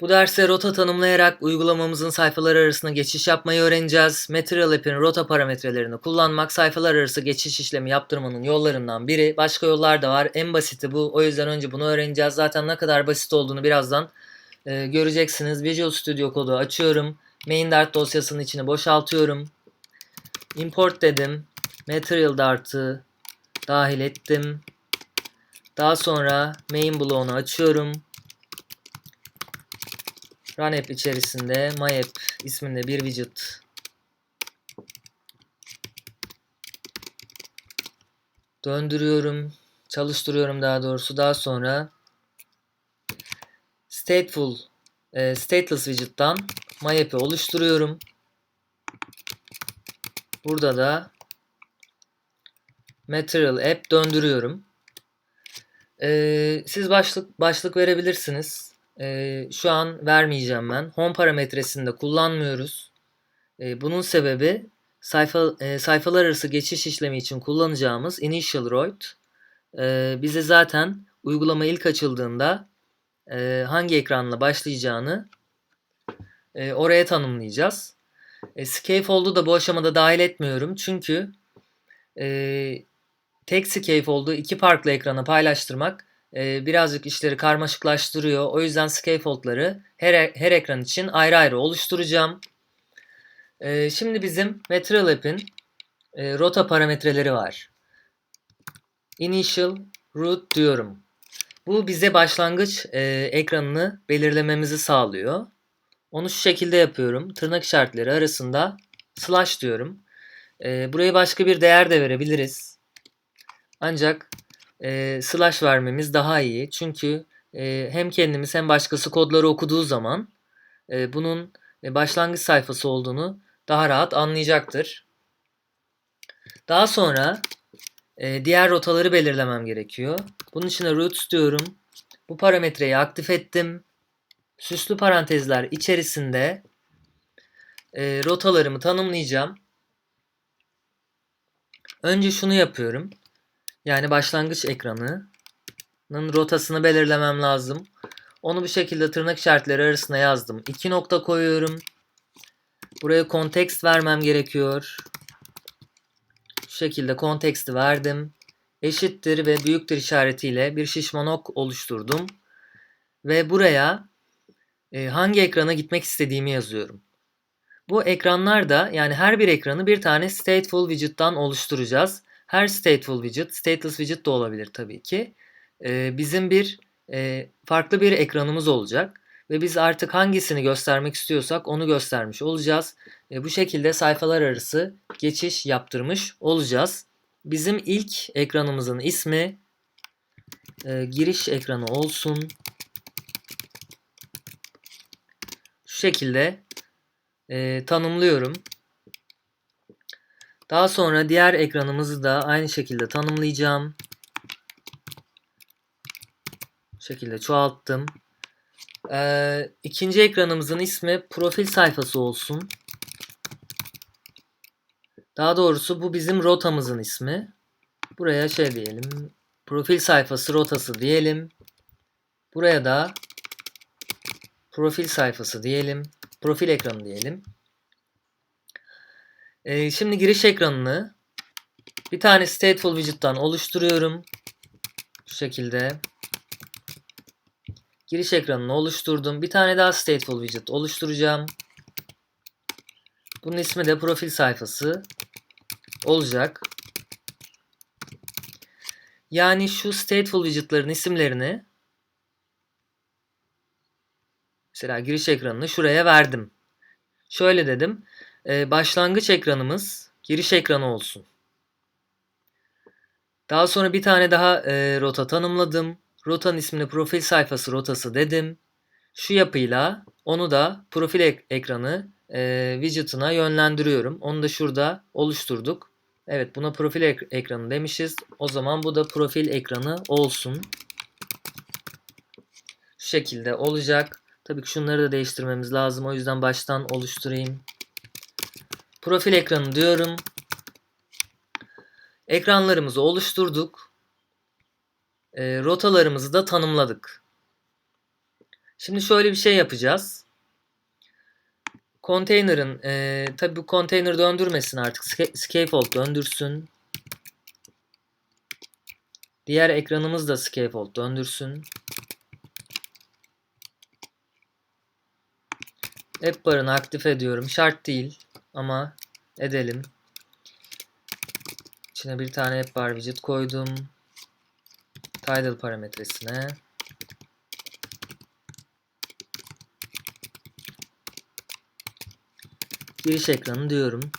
Bu derste rota tanımlayarak uygulamamızın sayfalar arasında geçiş yapmayı öğreneceğiz. Material App'in rota parametrelerini kullanmak sayfalar arası geçiş işlemi yaptırmanın yollarından biri. Başka yollar da var. En basiti bu. O yüzden önce bunu öğreneceğiz. Zaten ne kadar basit olduğunu birazdan e, göreceksiniz. Visual Studio kodu açıyorum. Main Dart dosyasının içini boşaltıyorum. Import dedim. Material Dart'ı dahil ettim. Daha sonra main bloğunu açıyorum. Run app içerisinde my app isminde bir widget döndürüyorum. Çalıştırıyorum daha doğrusu. Daha sonra stateful e, stateless widget'tan my app'i oluşturuyorum. Burada da material app döndürüyorum. Ee, siz başlık başlık verebilirsiniz. Ee, şu an vermeyeceğim ben. Home parametresini de kullanmıyoruz. Ee, bunun sebebi sayfa e, sayfalar arası geçiş işlemi için kullanacağımız initial roid. Ee, bize zaten uygulama ilk açıldığında e, hangi ekranla başlayacağını e, oraya tanımlayacağız. E, Scaffold'u da bu aşamada dahil etmiyorum. Çünkü e, tek scaffold'u iki farklı ekrana paylaştırmak e, birazcık işleri karmaşıklaştırıyor. O yüzden scaffold'ları her, her ekran için ayrı ayrı oluşturacağım. E, şimdi bizim Material e, rota parametreleri var. Initial route diyorum. Bu bize başlangıç e, ekranını belirlememizi sağlıyor. Onu şu şekilde yapıyorum. Tırnak işaretleri arasında slash diyorum. E, buraya başka bir değer de verebiliriz. Ancak e, slash vermemiz daha iyi. Çünkü e, hem kendimiz hem başkası kodları okuduğu zaman e, bunun e, başlangıç sayfası olduğunu daha rahat anlayacaktır. Daha sonra e, diğer rotaları belirlemem gerekiyor. Bunun için de routes diyorum. Bu parametreyi aktif ettim. Süslü parantezler içerisinde e, rotalarımı tanımlayacağım. Önce şunu yapıyorum. Yani başlangıç ekranının rotasını belirlemem lazım. Onu bu şekilde tırnak işaretleri arasına yazdım. İki nokta koyuyorum. Buraya kontekst vermem gerekiyor. Şu şekilde konteksti verdim. Eşittir ve büyüktür işaretiyle bir şişman ok oluşturdum. Ve buraya e, hangi ekrana gitmek istediğimi yazıyorum. Bu ekranlar da yani her bir ekranı bir tane stateful widget'tan oluşturacağız. Her stateful widget, stateless widget de olabilir tabii ki. Ee, bizim bir e, farklı bir ekranımız olacak ve biz artık hangisini göstermek istiyorsak onu göstermiş olacağız. E, bu şekilde sayfalar arası geçiş yaptırmış olacağız. Bizim ilk ekranımızın ismi e, giriş ekranı olsun. Şu şekilde e, tanımlıyorum. Daha sonra diğer ekranımızı da aynı şekilde tanımlayacağım. Bu şekilde çoğalttım. Ee, ikinci ekranımızın ismi profil sayfası olsun. Daha doğrusu bu bizim rotamızın ismi. Buraya şey diyelim. Profil sayfası rotası diyelim. Buraya da profil sayfası diyelim. Profil ekranı diyelim. Ee, şimdi giriş ekranını bir tane stateful widget'tan oluşturuyorum. Şu şekilde. Giriş ekranını oluşturdum. Bir tane daha stateful widget oluşturacağım. Bunun ismi de profil sayfası olacak. Yani şu stateful widget'ların isimlerini mesela giriş ekranını şuraya verdim. Şöyle dedim. Ee, başlangıç ekranımız giriş ekranı olsun. Daha sonra bir tane daha e, rota tanımladım. Rotanın ismini profil sayfası rotası dedim. Şu yapıyla onu da profil ek- ekranı e, widget'ına yönlendiriyorum. Onu da şurada oluşturduk. Evet buna profil ek- ekranı demişiz. O zaman bu da profil ekranı olsun. Şu şekilde olacak. Tabii ki şunları da değiştirmemiz lazım. O yüzden baştan oluşturayım. Profil ekranı diyorum. Ekranlarımızı oluşturduk. E, rotalarımızı da tanımladık. Şimdi şöyle bir şey yapacağız. Container'ın e, tabi bu container döndürmesin artık. Sca- Scaffold döndürsün. Diğer ekranımız da scaffold döndürsün. App barını aktif ediyorum. Şart değil ama edelim. İçine bir tane app bar widget koydum. Title parametresine. Giriş ekranı diyorum.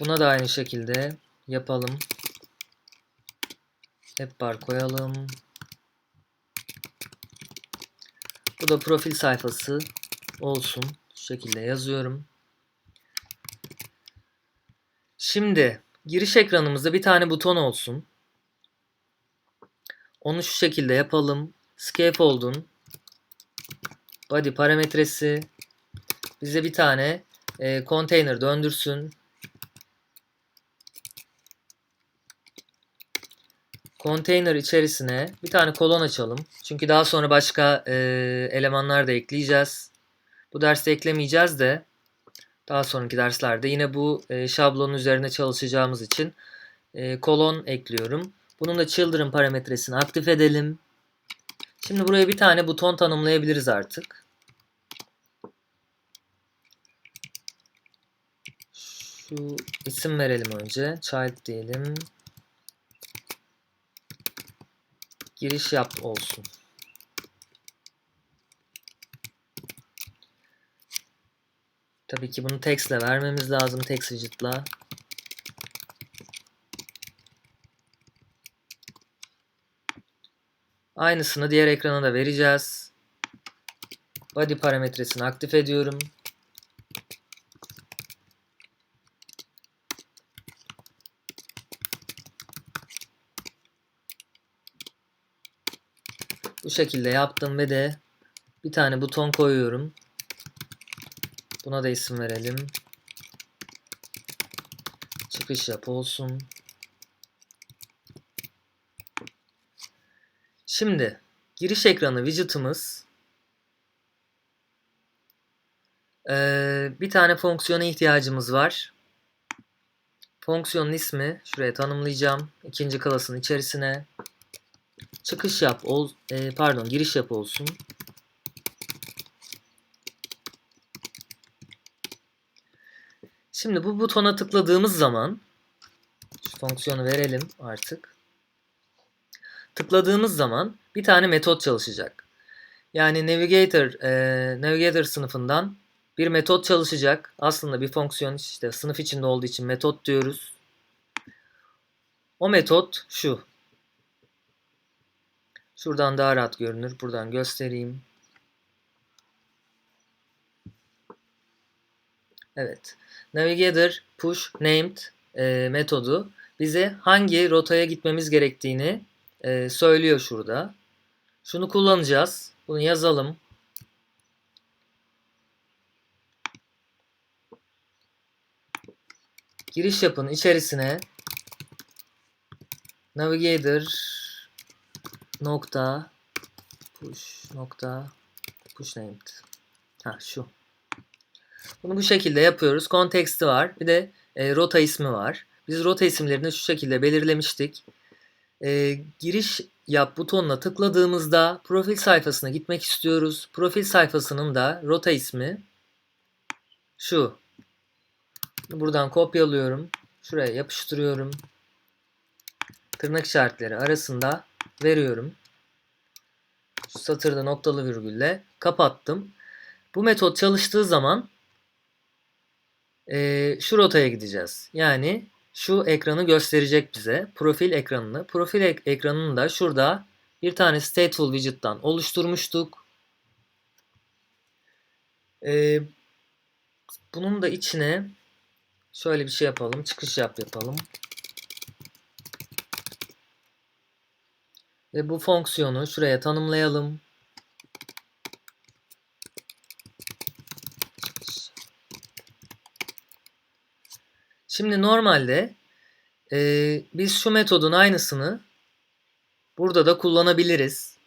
Buna da aynı şekilde yapalım. App bar koyalım. Bu da profil sayfası olsun. Şu şekilde yazıyorum. Şimdi giriş ekranımızda bir tane buton olsun. Onu şu şekilde yapalım. Scaffold'un body parametresi bize bir tane e, container döndürsün. Container içerisine bir tane kolon açalım. Çünkü daha sonra başka e, elemanlar da ekleyeceğiz. Bu derste eklemeyeceğiz de daha sonraki derslerde yine bu e, şablonun üzerine çalışacağımız için e, kolon ekliyorum. Bunun da children parametresini aktif edelim. Şimdi buraya bir tane buton tanımlayabiliriz artık. Şu isim verelim önce. Child diyelim. Giriş yap olsun. Tabii ki bunu text ile vermemiz lazım. Text widget'la. Aynısını diğer ekrana da vereceğiz. Body parametresini aktif ediyorum. Bu şekilde yaptım ve de bir tane buton koyuyorum. Buna da isim verelim. Çıkış yap olsun. Şimdi giriş ekranı widget'ımız ee, bir tane fonksiyona ihtiyacımız var. Fonksiyonun ismi şuraya tanımlayacağım. İkinci klasın içerisine çıkış yap ol e, pardon giriş yap olsun. Şimdi bu butona tıkladığımız zaman şu fonksiyonu verelim artık. Tıkladığımız zaman bir tane metot çalışacak. Yani Navigator e, Navigator sınıfından bir metot çalışacak. Aslında bir fonksiyon işte sınıf içinde olduğu için metot diyoruz. O metot şu. Şuradan daha rahat görünür. Buradan göstereyim. Evet. Navigator push named e, metodu bize hangi rotaya gitmemiz gerektiğini e, söylüyor şurada. Şunu kullanacağız. Bunu yazalım. Giriş yapın içerisine navigator nokta push nokta push named. Ha şu. Bunu bu şekilde yapıyoruz. Konteksti var. Bir de e, rota ismi var. Biz rota isimlerini şu şekilde belirlemiştik. E, giriş yap butonuna tıkladığımızda profil sayfasına gitmek istiyoruz. Profil sayfasının da rota ismi şu. Buradan kopyalıyorum. Şuraya yapıştırıyorum. Tırnak işaretleri arasında veriyorum. Şu satırda noktalı virgülle kapattım. Bu metot çalıştığı zaman e, şu rotaya gideceğiz. Yani şu ekranı gösterecek bize. Profil ekranını. Profil ek- ekranını da şurada bir tane stateful widget'tan oluşturmuştuk. E, bunun da içine şöyle bir şey yapalım. Çıkış yap yapalım. Ve bu fonksiyonu şuraya tanımlayalım. Şimdi normalde e, biz şu metodun aynısını Burada da kullanabiliriz.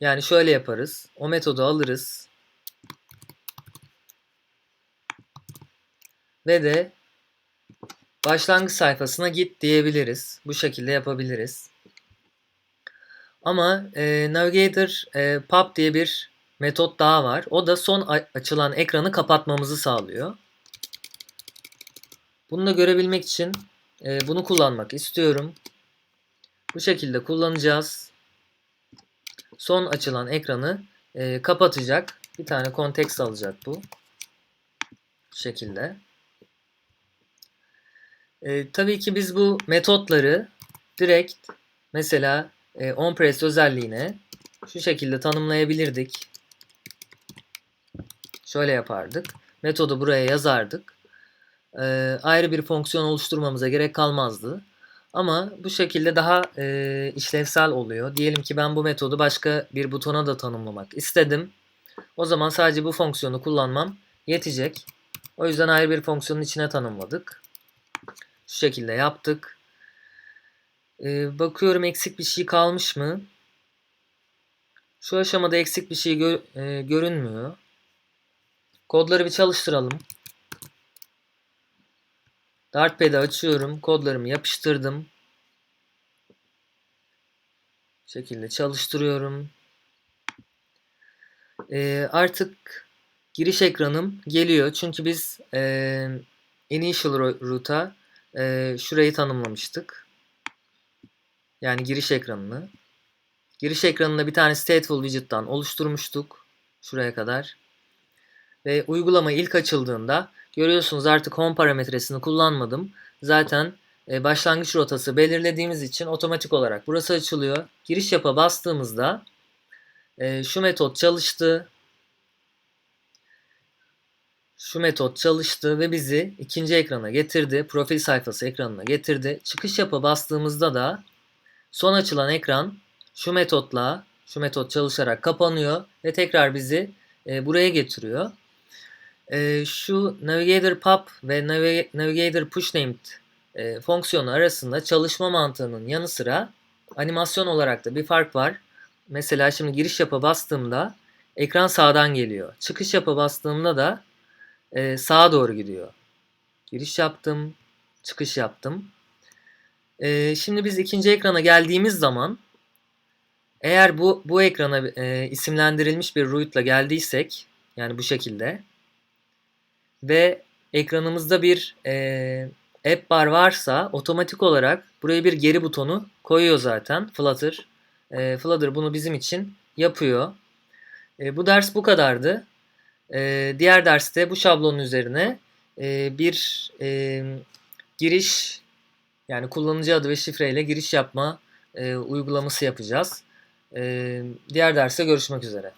Yani şöyle yaparız. O metodu alırız. Ve de başlangıç sayfasına git diyebiliriz. Bu şekilde yapabiliriz. Ama e, Navigator e, Pub diye bir metot daha var. O da son açılan ekranı kapatmamızı sağlıyor. Bunu da görebilmek için e, bunu kullanmak istiyorum. Bu şekilde kullanacağız. Son açılan ekranı e, kapatacak. Bir tane kontekst alacak bu. Bu şekilde. E, tabii ki biz bu metotları direkt mesela e, onPress özelliğine şu şekilde tanımlayabilirdik. Şöyle yapardık. Metodu buraya yazardık. E, ayrı bir fonksiyon oluşturmamıza gerek kalmazdı. Ama bu şekilde daha e, işlevsel oluyor. Diyelim ki ben bu metodu başka bir butona da tanımlamak istedim. O zaman sadece bu fonksiyonu kullanmam yetecek. O yüzden ayrı bir fonksiyonun içine tanımladık. Şu şekilde yaptık. E, bakıyorum eksik bir şey kalmış mı? Şu aşamada eksik bir şey gö- e, görünmüyor. Kodları bir çalıştıralım. Dartpad'i açıyorum. Kodlarımı yapıştırdım. Bu şekilde çalıştırıyorum. Ee, artık giriş ekranım geliyor. Çünkü biz e, initial route'a e, şurayı tanımlamıştık. Yani giriş ekranını. Giriş ekranında bir tane stateful widget'tan oluşturmuştuk. Şuraya kadar. Ve uygulama ilk açıldığında görüyorsunuz artık home parametresini kullanmadım. Zaten e, başlangıç rotası belirlediğimiz için otomatik olarak burası açılıyor. Giriş yapa bastığımızda e, şu metot çalıştı. Şu metot çalıştı ve bizi ikinci ekrana getirdi. Profil sayfası ekranına getirdi. Çıkış yapa bastığımızda da son açılan ekran şu metotla şu metot çalışarak kapanıyor ve tekrar bizi e, buraya getiriyor. E, şu Navigator Pub ve Navi- Navigator Pushnamed e, fonksiyonu arasında çalışma mantığının yanı sıra animasyon olarak da bir fark var. Mesela şimdi giriş yapa bastığımda ekran sağdan geliyor. Çıkış yapa bastığımda da e, sağa doğru gidiyor. Giriş yaptım, çıkış yaptım. E, şimdi biz ikinci ekrana geldiğimiz zaman eğer bu bu ekrana e, isimlendirilmiş bir route'la geldiysek yani bu şekilde ve ekranımızda bir e, app bar varsa otomatik olarak buraya bir geri butonu koyuyor zaten Flutter. E, Flutter bunu bizim için yapıyor. E, bu ders bu kadardı. E, diğer derste bu şablonun üzerine e, bir e, giriş yani kullanıcı adı ve şifreyle giriş yapma e, uygulaması yapacağız. E, diğer derste görüşmek üzere.